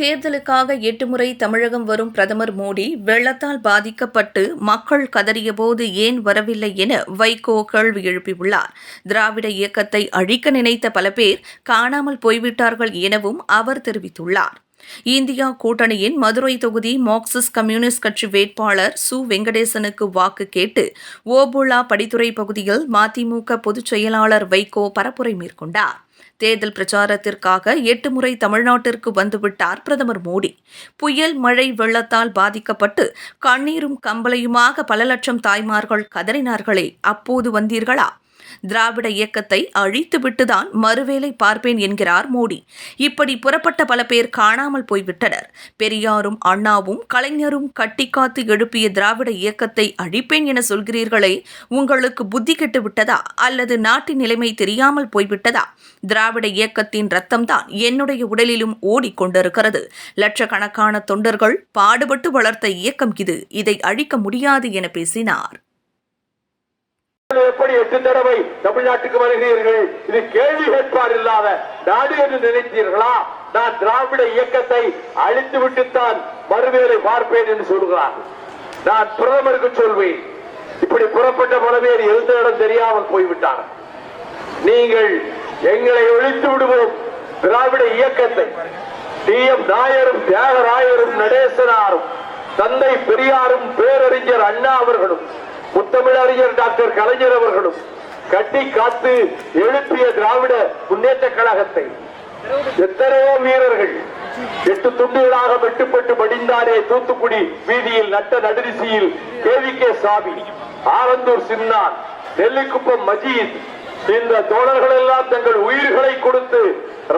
தேர்தலுக்காக எட்டு முறை தமிழகம் வரும் பிரதமர் மோடி வெள்ளத்தால் பாதிக்கப்பட்டு மக்கள் கதறியபோது ஏன் வரவில்லை என வைகோ கேள்வி எழுப்பியுள்ளார். திராவிட இயக்கத்தை அழிக்க நினைத்த பல பேர் காணாமல் போய்விட்டார்கள் எனவும் அவர் தெரிவித்துள்ளார். இந்தியா கூட்டணியின் மதுரை தொகுதி மார்க்சிஸ்ட் கம்யூனிஸ்ட் கட்சி வேட்பாளர் சு. வெங்கடேசனுக்கு வாக்கு கேட்டு ஓபுளா படித்துறை பகுதியில் மதிமுக பொதுச் செயலாளர் வைகோ பரப்புரை மேற்கொண்டார். தேர்தல் பிரச்சாரத்திற்காக எட்டு முறை தமிழ்நாட்டிற்கு வந்துவிட்டார் பிரதமர் மோடி. புயல் மழை வெள்ளத்தால் பாதிக்கப்பட்டு கண்ணீரும் கம்பளையுமாக பல லட்சம் தாய்மார்கள் கதறினார்களே. அப்போது வந்தீர்களா? திராவிட இயக்கத்தை அழித்துவிட்டுதான் மறுவேளை பார்ப்பேன் என்கிறார் மோடி. இப்படி புறப்பட்ட பல பேர் காணாமல் போய்விட்டனர். பெரியாரும் அண்ணாவும் கலைஞரும் கட்டிக்காத்து எழுப்பிய திராவிட இயக்கத்தை அழிப்பேன் என சொல்கிறீர்களே உங்களுக்கு புத்தி கெட்டு விட்டதா அல்லது நாட்டின் நிலைமை தெரியாமல் போய்விட்டதா? திராவிட இயக்கத்தின் ரத்தம்தான் என்னுடைய உடலிலும் ஓடிக்கொண்டிருக்கிறது. லட்சக்கணக்கான தொண்டர்கள் பாடுபட்டு வளர்த்த இயக்கம் இது. இதை அழிக்க முடியாது என பேசினார். எப்படி எட்டு தடவை தமிழ்நாட்டுக்கு வருகிறீர்கள்? இது கேள்வி கேட்பார் இல்லாத நாடு என்று நினைத்தீர்களா? நான் திராவிட இயக்கத்தை அழித்து விட்டுத்தான் மறுவேலை பார்ப்பேன் என்று சொல்கிறார் நான் பிரதமருக்கு சொல்வேன். இப்படி புறப்பட்ட பல பேர் எந்த இடம் தெரியாமல் போய்விட்டார். நீங்கள் எங்களை ஒழித்து விடுவோம். திராவிட இயக்கத்தை. டி. எம். நாயரும் தியாகராயரும் நடேசனாரும் தந்தை பெரியாரும் பேரறிஞர் அண்ணா அவர்களும் முத்தமிழறிஞர் டாக்டர் கலைஞர் அவர்களும் கட்டி காத்து எழுப்பிய திராவிட முன்னேற்ற கழகத்தை எத்தனையோ வீரர்கள் எட்டு துண்டுகளாக வெட்டுப்பட்டு படிந்தாரே தூத்துக்குடி வீதியில் நட்ட நடுரிசியில் கேவி கே சாமி ஆரந்தூர் சின்னான் நெல்லிக்குப்பம் மஜீத் இந்த தோழர்கள் எல்லாம் தங்கள் உயிர்களை கொடுத்து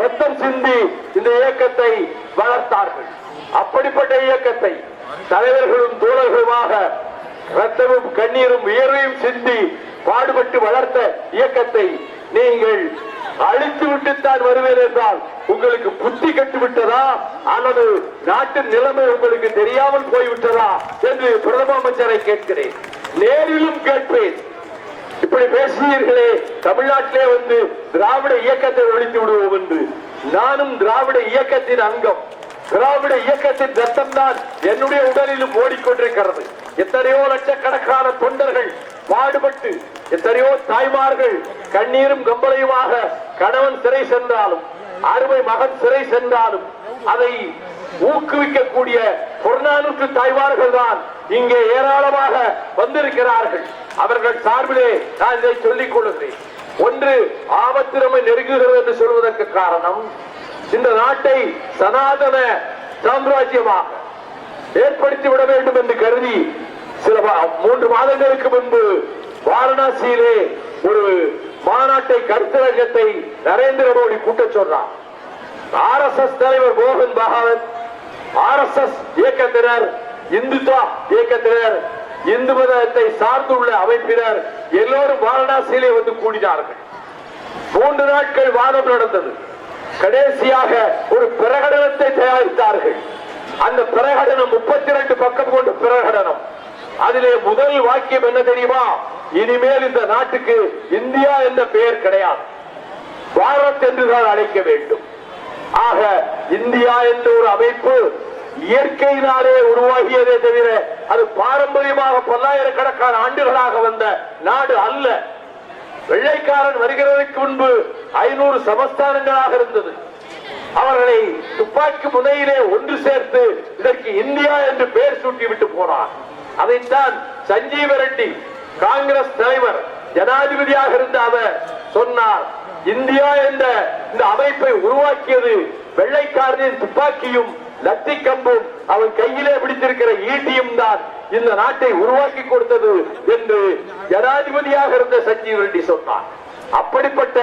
ரத்தம் சிந்தி இந்த இயக்கத்தை வளர்த்தார்கள். அப்படிப்பட்ட இயக்கத்தை தலைவர்களும் தோழர்களுமாக ரத்தமும் கண்ணீரும் வியர்வையும் சிந்தி பாடுபட்டு வளர்த்த இயக்கத்தை நீங்கள் அழித்து விட்டுத்தான் வருவேன் என்றால் உங்களுக்கு புத்தி கட்டுவிட்டதா? அல்லது நாட்டின் நிலைமை உங்களுக்கு தெரியாமல் போய்விட்டதா? என்று பிரதம அமைச்சரை கேட்கிறேன். நேரிலும் கேட்பேன். இப்படி பேசுகிறீர்களே தமிழ்நாட்டிலே வந்து திராவிட இயக்கத்தை ஒழித்து விடுவோம் என்று. நானும் திராவிட இயக்கத்தின் அங்கம். திராவிட இயக்கத்தின் ரத்தம் தான் என்னுடைய உடலிலும் ஓடிக்கொண்டிருக்கிறது. எத்தனையோ லட்சக்கணக்கான தொண்டர்கள் பாடுபட்டு எத்தனையோ தாய்மார்கள் கண்ணீரும் கம்பளையுமாக கணவன் சிறை சென்றாலும் அருமை மகன் சிறை சென்றாலும் அதை ஊக்குவிக்கக்கூடிய புறநானூற்று தாய்மார்கள் தான் இங்கே ஏராளமாக வந்திருக்கிறார்கள். அவர்கள் சார்பிலே நான் இதை சொல்லிக் கொள்கிறேன். ஒன்று ஆபத்திரமை நெருங்குகிறது என்று சொல்வதற்கு காரணம் இந்த நாட்டை சனாதன சாம்ராஜ்யமாக ஏற்படுத்தி விட வேண்டும் என்று கருதி மூன்று மாதங்களுக்கு முன்பு வாரணாசியிலே ஒரு மாநாட்டை கருத்தரங்கத்தை நரேந்திர மோடி கூட்ட சொன்னார். ஆர் எஸ் எஸ் தலைவர் மோகன் பகவத் ஆர் எஸ் எஸ் இயக்கத்தினர் இந்துத்வா இயக்கத்தினர் இந்து மதத்தை சார்ந்துள்ள அமைப்பினர் எல்லோரும் வாரணாசியிலே வந்து கூடினார்கள். மூன்று நாட்கள் வாதம் நடந்தது. கடைசியாக ஒரு பிரகடனத்தை தயாரித்தார்கள். அந்த பிரகடனம் முப்பத்தி ரெண்டு பக்கம் கொண்ட பிரகடனம். அதிலே முதல் வாக்கியம் என்ன தெரியுமா? இனிமேல் இந்த நாட்டுக்கு இந்தியா என்ற பெயர் கிடையாது. பாரத் என்றுதான் அழைக்க வேண்டும். ஆக இந்தியா என்ற ஒரு அமைப்பு இயற்கையினாலே உருவாகியதே தவிர அது பாரம்பரியமாக பல்லாயிரக்கணக்கான ஆண்டுகளாக வந்த நாடு அல்ல. வெள்ளைக்காரன் வருகிறதற்கு முன்பு ஐநூறு சமஸ்தானங்களாக இருந்தது. அவர்களை துப்பாக்கி முனையிலே ஒன்று சேர்த்து இதற்கு இந்தியா என்று பெயர் சூட்டி விட்டு போனார். அதைத்தான் சஞ்சீவ ரெட்டி காங்கிரஸ் தலைவர் ஜனாதிபதியாக இருந்த அவர் சொன்னார் இந்தியா என்ற இந்த அமைப்பை உருவாக்கியது வெள்ளைக்காரனின் துப்பாக்கியும் லத்தி கம்பும் அவன் கையிலே பிடித்திருக்கிற ஈட்டியும் தான் இந்த நாட்டை உருவாக்கி கொடுத்தது என்று ஜனாதிபதியாக இருந்த சஞ்சீவ் ரெட்டி சொன்னார். அப்படிப்பட்ட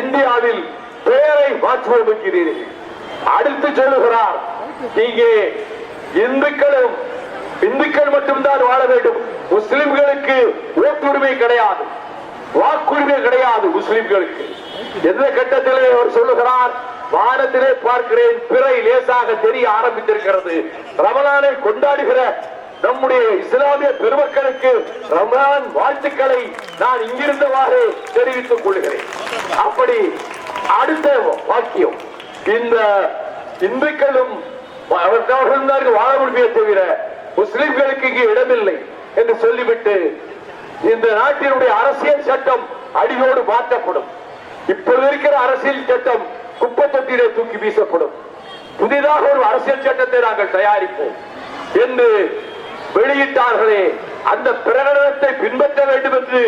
இந்தியாவில் பெயரை மாற்றுவோம் என்கிறீர்கள். அடுத்து சொல்லுகிறார் இங்கே இந்துக்களும் இந்துக்கள் மட்டும்தான் வாழ வேண்டும். முஸ்லிம்களுக்கு ஓட்டுரிமை கிடையாது. வாக்குரிமை கிடையாது முஸ்லிம்களுக்கு. எந்த கட்டத்திலே அவர் சொல்லுகிறார்? வானத்திலே பார்க்கிறேன் பிறை லேசாக தெரிய ஆரம்பித்திருக்கிறது. ரமலானை கொண்டாடுகிற நம்முடைய இஸ்லாமிய பெருமக்களுக்கு ரமலான் வாழ்த்துக்களை நான் இங்கிருந்தவாறு தெரிவித்துக் கொள்கிறேன். அப்படி அடுத்த வாக்கியம். இந்த இந்துக்களும் அவர் அவர்கள் வாழ முடியுமே தவிர முஸ்லிம்களுக்கு இங்கே இடமில்லை என்று சொல்லிவிட்டு இந்த நாட்டினுடைய அரசியல் சட்டம் அடியோடு மாற்றப்படும். இப்பொழுது இருக்கிற அரசியல் சட்டம் குப்பை தொட்டியிலே தூக்கி வீசப்படும். புதிதாக ஒரு அரசியல் சட்டத்தை நாங்கள் தயாரிப்போம் என்று வெளியிட்டார்களே அந்த பிரகடனத்தை பின்பற்ற வேண்டும் என்று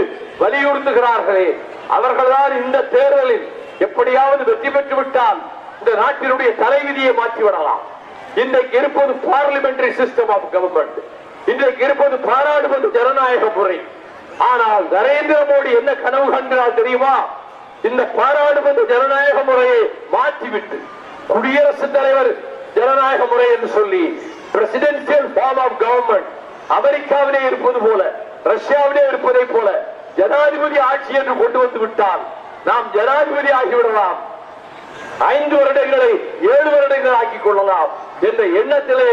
வலியுறுத்துகிறார்களே அவர்கள்தான் இந்த தேர்தலில் எப்படியாவது வெற்றி பெற்று விட்டால் இந்த நாட்டினுடைய தலைவிதியை மாற்றிவிடலாம். இன்றைக்கு இருப்பது பார்லிமெண்டரி சிஸ்டம் ஆஃப் கவர்மெண்ட் இன்றைக்கு இருப்பது பாராளுமன்ற ஜனநாயக முறை. ஆனால் நரேந்திர மோடி என்ன கனவு கண்டால் தெரியுமா? இந்த பாராளுமன்ற ஜனநாயக முறையை மாற்றிவிட்டு குடியரசுத் தலைவர் ஜனநாயக முறை என்று சொல்லி பிரசிடென்சியல் ஃபார்ம் ஆஃப் கவர்மெண்ட் அமெரிக்காவிலே இருப்பது போல ரஷ்யாவிலே இருப்பதை போல ஜனாதிபதி ஆட்சி என்று கொண்டு வந்து விட்டால் நாம் ஜனாதிபதி ஆகிவிடலாம். ஐந்து வருடங்களை ஏழு வருடங்கள் ஆக்கிக் கொள்ளலாம். என்ற எண்ணத்திலே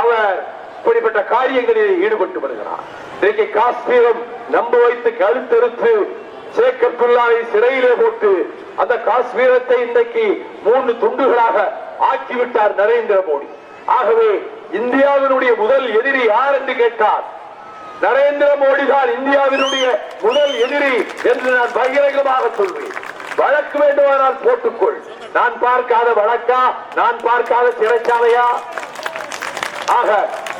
அவர் இப்படிப்பட்ட காரியங்களில் ஈடுபட்டு வருகிறார். இன்றைக்கு காஷ்மீரம் நம்ப வைத்து கழுத்தெடுத்து ஷேக் அப்துல்லாவை சிறையிலே போட்டு அந்த காஷ்மீரத்தை இன்றைக்கு மூன்று துண்டுகளாக ஆக்கிவிட்டார் நரேந்திர மோடி. ஆகவே இந்தியாவினுடைய முதல் எதிரி யார் என்று கேட்டார் நரேந்திர மோடி தான் இந்தியாவினுடைய முதல் எதிரி என்று நான் பகிரங்கமாக சொல்வேன். வழக்கு வேண்டுமானால் போட்டுக்கொள். நான் பார்க்காத வழக்கா? நான் பார்க்காத சிறைச்சாலையா? ஆக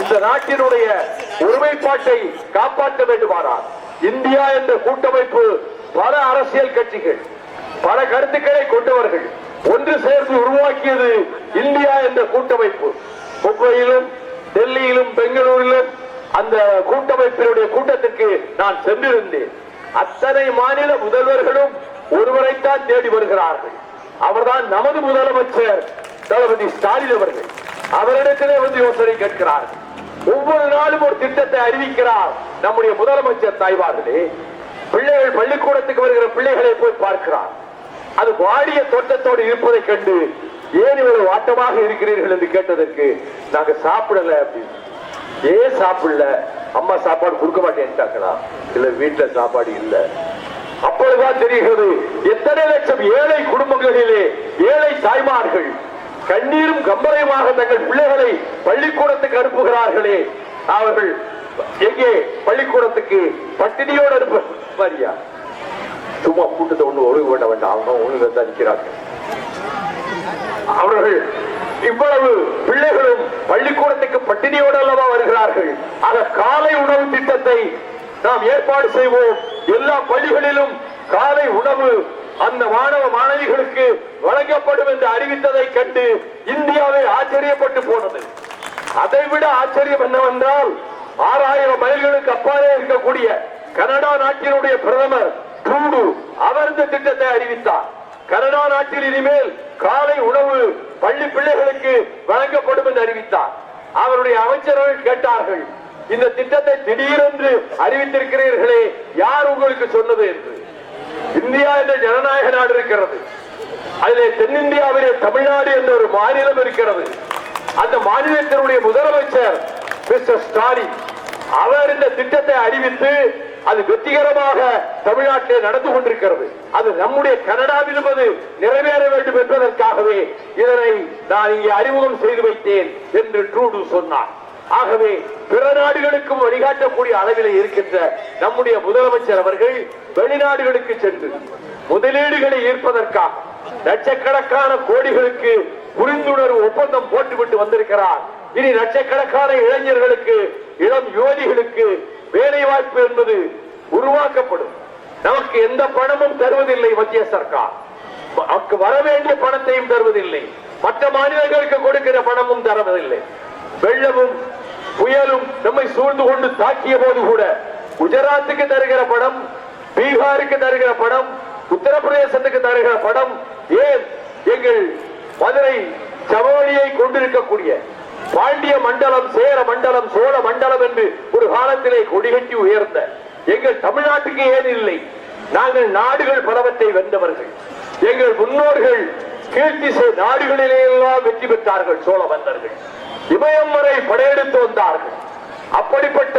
இந்த நாட்டினுடைய ஒருமைப்பாட்டை காப்பாற்ற வேண்டுமானால் இந்தியா என்ற கூட்டமைப்பு பல அரசியல் கட்சிகள் பல கருத்துக்களை கொண்டவர்கள் ஒன்று சேர்ந்து உருவாக்கியது இந்தியா என்ற கூட்டமைப்பு. மும்பையிலும் டெல்லியிலும் பெங்களூரிலும் அந்த கூட்டமைப்பினுடைய கூட்டத்திற்கு நான் சென்றிருந்தேன். அத்தனை மாநில முதல்வர்களும் ஒருவரைத்தான் தேடி வருகிறார்கள். அவர்தான் நமது முதலமைச்சர் தளபதி ஸ்டாலின் அவர்கள். அவரிடத்திலே வந்து யோசனை கேட்கிறார். ஒவ்வொரு நாளும் ஒரு திட்டத்தை அறிவிக்கிறார் நம்முடைய முதலமைச்சர் தாய்வார்களே பிள்ளைகள் பள்ளிக்கூடத்துக்கு வருகிற பிள்ளைகளை போய் பார்க்கிறார். அது வாடிய தோட்டத்தோடு இருப்பதை கண்டு ஏன் இவ்வளவு வாட்டமாக இருக்கிறீர்கள் என்று கேட்டதற்கு நாங்க சாப்பிடல அப்படின்னு. ஏன் சாப்பிடல? அம்மா சாப்பாடு கொடுக்க மாட்டேன்ட்டாங்களா? இல்ல வீட்டுல சாப்பாடு இல்லை. அப்பொழுதுதான் தெரிகிறது எத்தனை லட்சம் ஏழை குடும்பங்களிலே ஏழை தாய்மார்கள் கண்ணீரும் கம்பரையுமாக தங்கள் பிள்ளைகளை பள்ளிக்கூடத்துக்கு அனுப்புகிறார்களே. அவர்கள் எங்கே? பள்ளிக்கூடத்துக்கு பட்டினியோடு அனுப்ப மாதிரியா சும்மா கூட்டத்தை ஒண்ணு ஒழுங்கு பண்ண வேண்டாம். அவங்க ஒழுங்கு தான் நிற்கிறார்கள் அவர்கள் இவ்வளவு பிள்ளைகளும் பள்ளிக்கூடத்துக்கு பட்டினியோடு அல்லவா வருகிறார்கள். ஆக காலை உணவு திட்டத்தை நாம் ஏற்பாடு செய்வோம். எல்லா பள்ளிகளிலும் காலை உணவு அந்த மாணவ மாணவிகளுக்கு வழங்கப்படும் என்று அறிவித்ததை கண்டு இந்தியாவை ஆச்சரியப்பட்டு போனது. அதை விட ஆச்சரியம் என்னவென்றால் ஆறாயிரம் மைல்களுக்கு அப்பாலே இருக்கக்கூடிய கனடா நாட்டினுடைய பிரதமர் ட்ரூடு அவர் இந்த திட்டத்தை அறிவித்தார். கனடா நாட்டில் இனிமேல் காலை உணவு பள்ளி பிள்ளைகளுக்கு வழங்கப்படும் என்று அறிவித்தார். அவருடைய அமைச்சர்கள் கேட்டார்கள் இந்த திட்டத்தை திடீரென்று அறிவித்திருக்கிறீர்களே யார் உங்களுக்கு சொன்னது என்று? இந்தியா என்ற ஜனநாயக நாடு இருக்கிறது. அதிலே தென்னிந்தியாவிலே தமிழ்நாடு என்ற ஒரு மாநிலம் இருக்கிறது. அந்த மாநிலத்தினுடைய முதலமைச்சர் மிஸ்டர் ஸ்டாலின் அவர் இந்த திட்டத்தை அறிவித்து அது வெற்றிகரமாக தமிழ்நாட்டிலே நடந்து கொண்டிருக்கிறது. அது நம்முடைய கனடாவிலும் அது நிறைவேற வேண்டும் என்பதற்காகவே இதனை நான் இங்கே அறிமுகம் செய்து வைத்தேன் என்று ட்ரூடு சொன்னார். ஆகவே பிற நாடுகளுக்கும் வழிகாட்டக்கூடிய அளவில் இருக்கின்ற நம்முடைய முதலமைச்சர் அவர்கள் வெளிநாடுகளுக்கு சென்று முதலீடுகளை ஈர்ப்பதற்காக லட்சக்கணக்கான கோடிகளுக்கு புரிந்துணர்வு ஒப்பந்தம் போட்டுவிட்டு வந்திருக்கிறார். இனி லட்சக்கணக்கான இளைஞர்களுக்கு இளம் யுவதிகளுக்கு வேலை வாய்ப்பு என்பது உருவாக்கப்படும். நமக்கு எந்த பணமும் தருவதில்லை மத்திய சர்க்கார். நமக்கு வர வேண்டிய பணத்தையும் தருவதில்லை. மற்ற மாநிலங்களுக்கு கொடுக்கிற பணமும் தருவதில்லை வெள்ளமும் புயலும் நம்மை சூழ்ந்து கொண்டு தாக்கிய போது கூட குஜராத்துக்கு தருகிற பணம் பீகாருக்கு தருகிற பணம் உத்தரப்பிரதேசத்துக்கு தருகிற பணம் ஏன் எங்கள் மதுரை சமவெளியை கொண்டிருக்கக்கூடிய பாண்டிய மண்டலம் சேர மண்டலம் சோழ மண்டலம் என்று ஒரு காலத்திலே கொடிகட்டி உயர்ந்த எங்கள் தமிழ்நாட்டுக்கு ஏன் இல்லை? நாங்கள் நாடுகள் பலவற்றை வென்றவர்கள். எங்கள் முன்னோர்கள் கீழ்த்திசை நாடுகளிலே எல்லாம் வெற்றி பெற்றார்கள் சோழ மன்னர்கள். இமயம் வரை படையெடுத்து வந்தார்கள். அப்படிப்பட்ட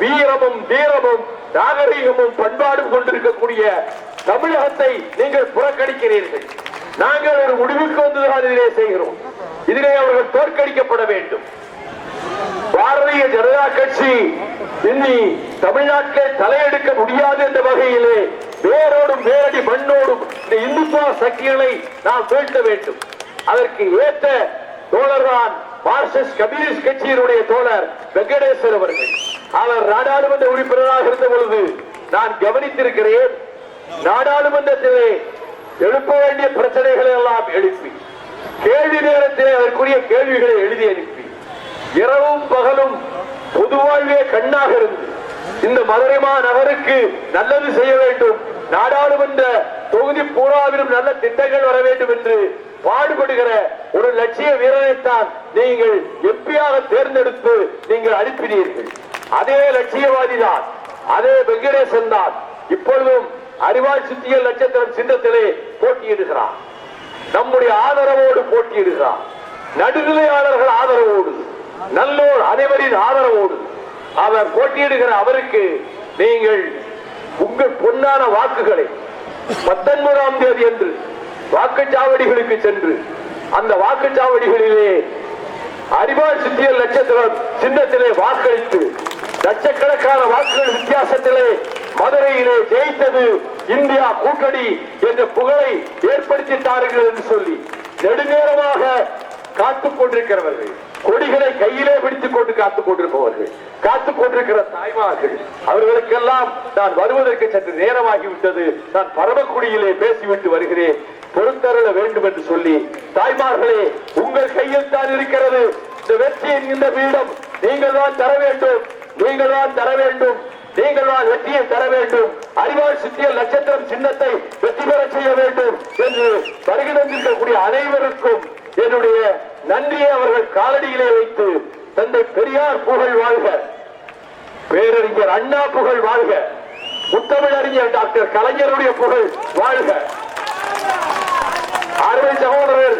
வீரமும் தீரமும் நாகரீகமும் பண்பாடும் கொண்டிருக்கக்கூடிய தமிழகத்தை நீங்கள் புறக்கணிக்கிறீர்கள். நாங்கள் ஒரு முடிவுக்கு வந்துதான் இதிலே செய்கிறோம். இதிலே அவர்கள் தோற்கடிக்கப்பட வேண்டும். பாரதிய ஜனதா கட்சி இனி தமிழ்நாட்டிலே தலையெடுக்க முடியாது என்ற வகையிலே வேரோடும் வேரடி மண்ணோடும் இந்த இந்துத்துவ சக்திகளை நாம் வீழ்த்த வேண்டும். அதற்கு ஏற்ற தோழர்தான் மார்க்சிஸ்ட் கம்யூனிஸ்ட் கட்சியினுடைய தோழர் வெங்கடேஸ்வர் அவர்கள். அவர் நாடாளுமன்ற உறுப்பினராக இருந்த பொழுது நான் கவனித்திருக்கிறேன் நாடாளுமன்றத்திலே எழுப்ப வேண்டிய பிரச்சனைகளை எல்லாம் எழுப்பி கேள்வி நேரத்திலே அதற்குரிய கேள்விகளை எழுதி அனுப்பி இரவும் பகலும் பொதுவாழ்வே கண்ணாக இருந்து இந்த மதுரை நகருக்கு நல்லது செய்ய வேண்டும் நாடாளுமன்ற தொகுதி பூராவிலும் நல்ல திட்டங்கள் வர வேண்டும் என்று பாடுபடுகிற ஒரு லட்சிய வீரனைத்தான் நீங்கள் எம்பியாக தேர்ந்தெடுத்து நீங்கள் அனுப்பினீர்கள். அதே லட்சியவாதி தான் அதே வெங்கடேசன் தான் இப்பொழுதும் அறிவாய் சித்திய நட்சத்திரம் சின்னத்திலே போட்டியிடுகிறார். நம்முடைய ஆதரவோடு போட்டியிடுகிறார். நடுநிலையாளர்கள் ஆதரவோடு நல்லோர் அனைவரின் ஆதரவோடு அவர் போட்டியிடுகிற அவருக்கு நீங்கள் உங்கள் பொன்னான வாக்குகளை பத்தொன்பதாம் தேதி என்று வாக்குச்சாவடிகளுக்கு சென்று அந்த வாக்குச்சாவடிகளிலே அறிவால் சித்தியல் நட்சத்திரம் சின்னத்திலே வாக்களித்து லட்சக்கணக்கான வாக்குகள் வித்தியாசத்திலே மதுரையிலே ஜெயித்தது இந்தியா கூட்டணி என்ற புகழை ஏற்படுத்திட்டார்கள் என்று சொல்லி நெடுநேரமாக காத்துக் கொண்டிருக்கிறவர்கள். கொடிகளை கையிலே பிடித்துக் கொண்டு காத்துக் கொண்டிருப்பவர்கள். காத்துக் கொண்டிருக்கிற தாய்மார்கள் அவர்கள் நான் வருவதற்கு சற்று நேரமாகிவிட்டது. நான் பரமக்குடியிலே பேசிவிட்டு வருகிறேன். பொறுத்தருள வேண்டும் என்று சொல்லி தாய்மார்களே உங்கள் கையில் தான் இருக்கிறது. இந்த வெற்றியின் இந்த பீடம் நீங்கள் தான் தர வேண்டும். நீங்கள் தான் தர வேண்டும். நீங்கள் தான் வெற்றியை தர வேண்டும். அறிவால் சுற்றிய நட்சத்திரம் சின்னத்தை வெற்றி பெற செய்ய வேண்டும் என்று வருகிறந்திருக்கக்கூடிய அனைவருக்கும் என்னுடைய நன்றியை அவர்கள் காலடியிலே வைத்து தந்தை பெரியார் புகழ் வாழ்க. பேரறிஞர் அண்ணா புகழ் வாழ்க. முத்தமிழறிஞர் டாக்டர் கலைஞருடைய புகழ் வாழ்க. அருமை சகோதரர்கள்